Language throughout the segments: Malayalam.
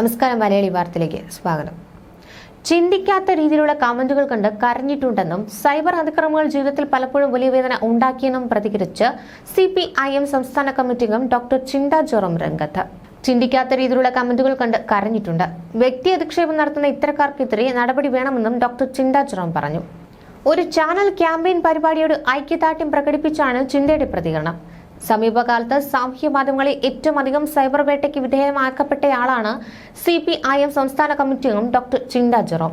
നമസ്കാരം മലയാളി വാർത്തയിലേക്ക് സ്വാഗതം. ചിന്തിക്കാത്ത രീതിയിലുള്ള കമന്റുകൾ കണ്ട് കരഞ്ഞിട്ടുണ്ടെന്നും സൈബർ അതിക്രമങ്ങൾ ജീവിതത്തിൽ പലപ്പോഴും വലിയ വേദന ഉണ്ടാക്കിയെന്നും പ്രതികരിച്ച് സി പി ഐ എം സംസ്ഥാന കമ്മിറ്റി അംഗം ഡോക്ടർ ചിന്ത ജോറം രംഗത്ത്. ചിന്തിക്കാത്ത രീതിയിലുള്ള കമന്റുകൾ കണ്ട് കരഞ്ഞിട്ടുണ്ട്. വ്യക്തി അധിക്ഷേപം നടത്തുന്ന ഇത്തരക്കാർക്കെതിരെ നടപടി വേണമെന്നും ഡോക്ടർ ചിന്ത ജോറം പറഞ്ഞു. ഒരു ചാനൽ ക്യാമ്പയിൻ പരിപാടിയോട് ഐക്യദാർഢ്യം പ്രകടിപ്പിച്ചാണ് ചിന്തയുടെ പ്രതികരണം. സമീപകാലത്ത് സാമൂഹ്യ മാധ്യമങ്ങളിൽ ഏറ്റവും അധികം സൈബർ വേട്ടയ്ക്ക് വിധേയമാക്കപ്പെട്ടയാളാണ് സി പി ഐ എം സംസ്ഥാന കമ്മിറ്റി അംഗം ഡോക്ടർ ചിന്ത ജെറോം.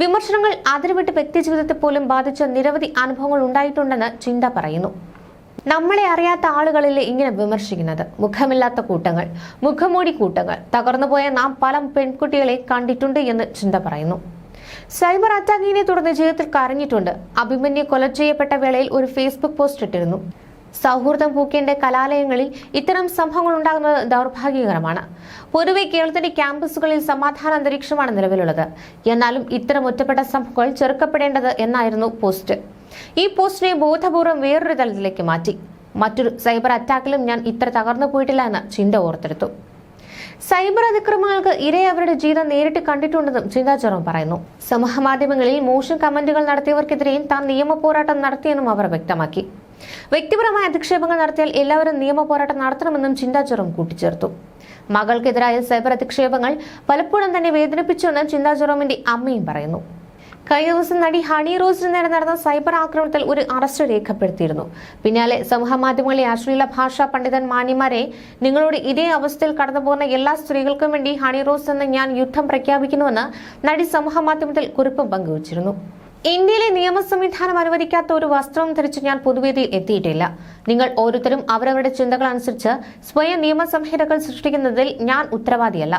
വിമർശനങ്ങൾ അതിരുവിട്ട് വ്യക്തിജീവിതത്തെ പോലും ബാധിച്ച നിരവധി അനുഭവങ്ങൾ ഉണ്ടായിട്ടുണ്ടെന്ന് ചിന്ത പറയുന്നു. നമ്മളെ അറിയാത്ത ആളുകളിലെ ഇങ്ങനെ വിമർശിക്കുന്നത്? മുഖമില്ലാത്ത കൂട്ടങ്ങൾ മുഖമൂടി കൂട്ടങ്ങൾ തകർന്നുപോയ നാം പല പെൺകുട്ടികളെ കണ്ടിട്ടുണ്ട് എന്ന് ചിന്ത പറയുന്നു. സൈബർ അറ്റാക്കിനെ തുടർന്ന് ജീവിതത്തിൽ കരഞ്ഞിട്ടുണ്ട്. അഭിമന്യു കൊല ചെയ്യപ്പെട്ട വേളയിൽ ഒരു ഫേസ്ബുക്ക് പോസ്റ്റ് ഇട്ടിരുന്നു. സൗഹൃദം പൂക്കേണ്ട കലാലയങ്ങളിൽ ഇത്തരം സംഭവങ്ങൾ ഉണ്ടാകുന്നത് ദൗർഭാഗ്യകരമാണ്. പൊതുവെ കേരളത്തിന്റെ ക്യാമ്പസുകളിൽ സമാധാന അന്തരീക്ഷമാണ് നിലവിലുള്ളത്. എന്നാലും ഇത്തരം ഒറ്റപ്പെട്ട സംഭവങ്ങൾ ചെറുക്കപ്പെടേണ്ടത് എന്നായിരുന്നു പോസ്റ്റ്. ഈ പോസ്റ്റിനെ ബോധപൂർവം വേറൊരു തലത്തിലേക്ക് മാറ്റി. മറ്റൊരു സൈബർ അറ്റാക്കിലും ഞാൻ ഇത്ര തകർന്നു പോയിട്ടില്ല എന്ന് ചിന്ത ഓർത്തെടുത്തു. സൈബർ അതിക്രമങ്ങൾക്ക് ഇരയെ അവരുടെ ജീവിതം നേരിട്ട് കണ്ടിട്ടുണ്ടെന്നും ചിന്താചോറം പറയുന്നു. സമൂഹമാധ്യമങ്ങളിൽ മോശം കമന്റുകൾ നടത്തിയവർക്കെതിരെയും താൻ നിയമ പോരാട്ടം നടത്തിയെന്നും അവർ വ്യക്തമാക്കി. വ്യക്തിപരമായ അധിക്ഷേപങ്ങൾ നടത്തിയാൽ എല്ലാവരും നിയമ പോരാട്ടം നടത്തണമെന്നും ചിന്താചോറം കൂട്ടിച്ചേർത്തു. മകൾക്കെതിരായ സൈബർ അധിക്ഷേപങ്ങൾ പലപ്പോഴും തന്നെ വേദനിപ്പിച്ചുവെന്ന് ചിന്താചുറമിന്റെ അമ്മയും പറയുന്നു. കഴിഞ്ഞ ദിവസം നടി ഹണി റോസിന് നേരെ നടന്ന സൈബർ ആക്രമണത്തിൽ ഒരു അറസ്റ്റ് രേഖപ്പെടുത്തിയിരുന്നു. പിന്നാലെ സമൂഹമാധ്യമങ്ങളിലെ അശ്ലീല ഭാഷാ പണ്ഡിതൻ മാന്യമാരെ നിങ്ങളോട് ഇതേ അവസ്ഥയിൽ കടന്നുപോകുന്ന എല്ലാ സ്ത്രീകൾക്കും വേണ്ടി ഹണി റോസ് എന്ന് ഞാൻ യുദ്ധം പ്രഖ്യാപിക്കുന്നുവെന്ന് നടി സമൂഹമാധ്യമത്തിൽ കുറിപ്പ് പങ്കുവച്ചിരുന്നു. ഇന്ത്യയിലെ നിയമ സംവിധാനം അനുവദിക്കാത്ത ഒരു വസ്ത്രവും ധരിച്ച് ഞാൻ പൊതുവേദിയിൽ എത്തിയിട്ടില്ല. നിങ്ങൾ ഓരോരുത്തരും അവരവരുടെ ചിന്തകൾ അനുസരിച്ച് സ്വയം നിയമസംഹിതകൾ സൃഷ്ടിക്കുന്നതിൽ ഞാൻ ഉത്തരവാദിയല്ല.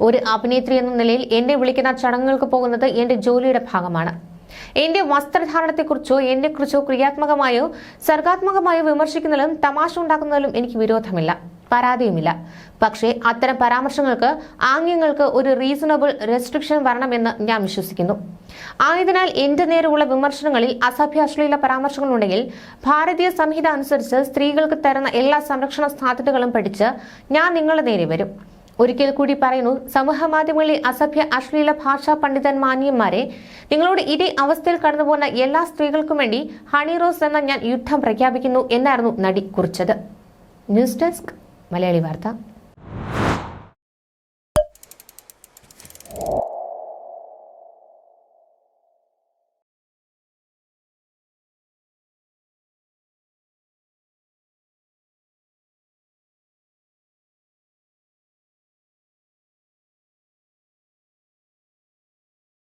ഒരു അഭിനേത്രി എന്ന നിലയിൽ എന്നെ വിളിക്കുന്ന ചടങ്ങുകൾക്ക് പോകുന്നത് എന്റെ ജോലിയുടെ ഭാഗമാണ്. എന്റെ വസ്ത്രധാരണത്തെക്കുറിച്ചോ എന്നെക്കുറിച്ചോ ക്രിയാത്മകമായോ സർഗാത്മകമായോ വിമർശിക്കുന്നതിലും തമാശ ഉണ്ടാക്കുന്നതിലും എനിക്ക് വിരോധമില്ല. പരാതിയുമില്ല. പക്ഷേ അത്തരം പരാമർശങ്ങൾക്ക് ആംഗ്യങ്ങൾക്ക് ഒരു റീസണബിൾ റെസ്ട്രിക്ഷൻ വരണമെന്ന് ഞാൻ വിശ്വസിക്കുന്നു. ആയതിനാൽ എന്റെ നേരെയുള്ള വിമർശനങ്ങളിൽ അസഭ്യ അശ്ലീല പരാമർശങ്ങളുണ്ടെങ്കിൽ ഭാരതീയ സംഹിത അനുസരിച്ച് സ്ത്രീകൾക്ക് തരുന്ന എല്ലാ സംരക്ഷണ സാധ്യതകളും പഠിച്ച് ഞാൻ നിങ്ങളുടെ നേരെ വരും. ഒരിക്കൽ കൂടി പറയുന്നു സമൂഹ മാധ്യമങ്ങളിൽ അസഭ്യ അശ്ലീല ഭാഷാ പണ്ഡിതൻ മാന്യന്മാരെ നിങ്ങളോട് ഇതേ അവസ്ഥയിൽ കടന്നുപോകുന്ന എല്ലാ സ്ത്രീകൾക്കും വേണ്ടി ഹണി റോസ് എന്ന ഞാൻ യുദ്ധം പ്രഖ്യാപിക്കുന്നു എന്നായിരുന്നു നടി കുറിച്ചത്. ന്യൂസ് ഡെസ്ക് മലയാളി വാർത്ത.